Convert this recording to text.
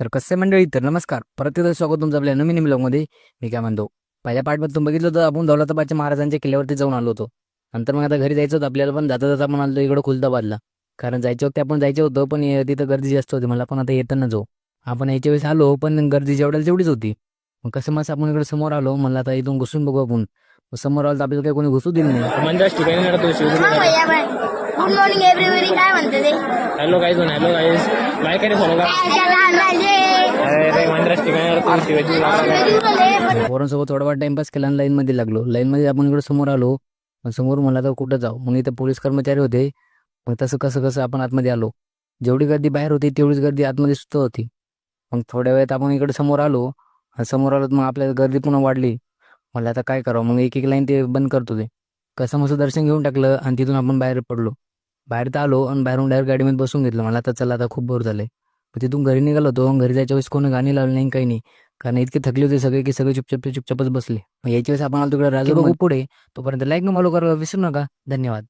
तर कसे मंडळी तर नमस्कार. परत एकदा स्वागत तुमचं आपल्या नवीन ब्लॉगमध्ये. मी काय म्हणतो पहिल्या पार्टमध्ये तुम्ही बघितलं होतं आपण दौलताबादच्या महाराजांच्या किल्ल्यावरती जाऊन आलो होतो. नंतर मग आता घरी जायचं होतं आपल्याला पण जाता जाता आपण आलो इकडं खुलदाबादला कारण जायच्या वक्ती आपण जायचं होतं पण तिथं गर्दी जास्त होती. मला पण आता येताना जाऊ. आपण याच्या वेळेस आलो पण गर्दी जेवढ्याला तेवढीच होती. मग कसं मस्त आपण इकडे समोर आलो म्हणलं आता इथून घुसून बघू आपण. मग समोर आलो तर आपल्याला काही कोणी घुसू दिलं नाही. एव्हरीबडी काय हॅलो गाईज अरे राहतो शिवाजी महाराज. पोरांसोबत थोडा वेळ टाइमपास केला आणि लाईनमध्ये लागलो. लाईनमध्ये आपण इकडे समोर आलो. समोर मला तर कुठं जाऊ? मग इथे पोलीस कर्मचारी होते. मग तसं कसं कसं आपण आतमध्ये आलो. जेवढी गर्दी बाहेर होती तेवढीच गर्दी आतमध्ये सुद्धा होती. मग थोड्या वेळात आपण इकडे समोर आलो. आणि समोर आलो तर मग आपल्या गर्दी पुन्हा वाढली. मला आता काय करावं? मग एक एक लाईन ते बंद करतो ते कसं मस्त दर्शन घेऊन टाकलं आणि तिथून आपण बाहेर पडलो. बाहेर तर आलो आणि बाहेरून डायरेक्ट गाडीमध्ये बसून घेतलं. मला आता चला आता खूप बोर झालंय. मग तिथून घरी निघालो होतो घरी जायच्या वेळेस कोणी गाणी लावली नाही काही नाही. कारण इतके थकले होते सगळे की सगळे चुपचाप चुपचापच बसले. मग याच्या वेळेस आपण आलो तिकडे राजू बघू पुढे. तोपर्यंत लाईक न फॉलो करायला विसरू नका. धन्यवाद.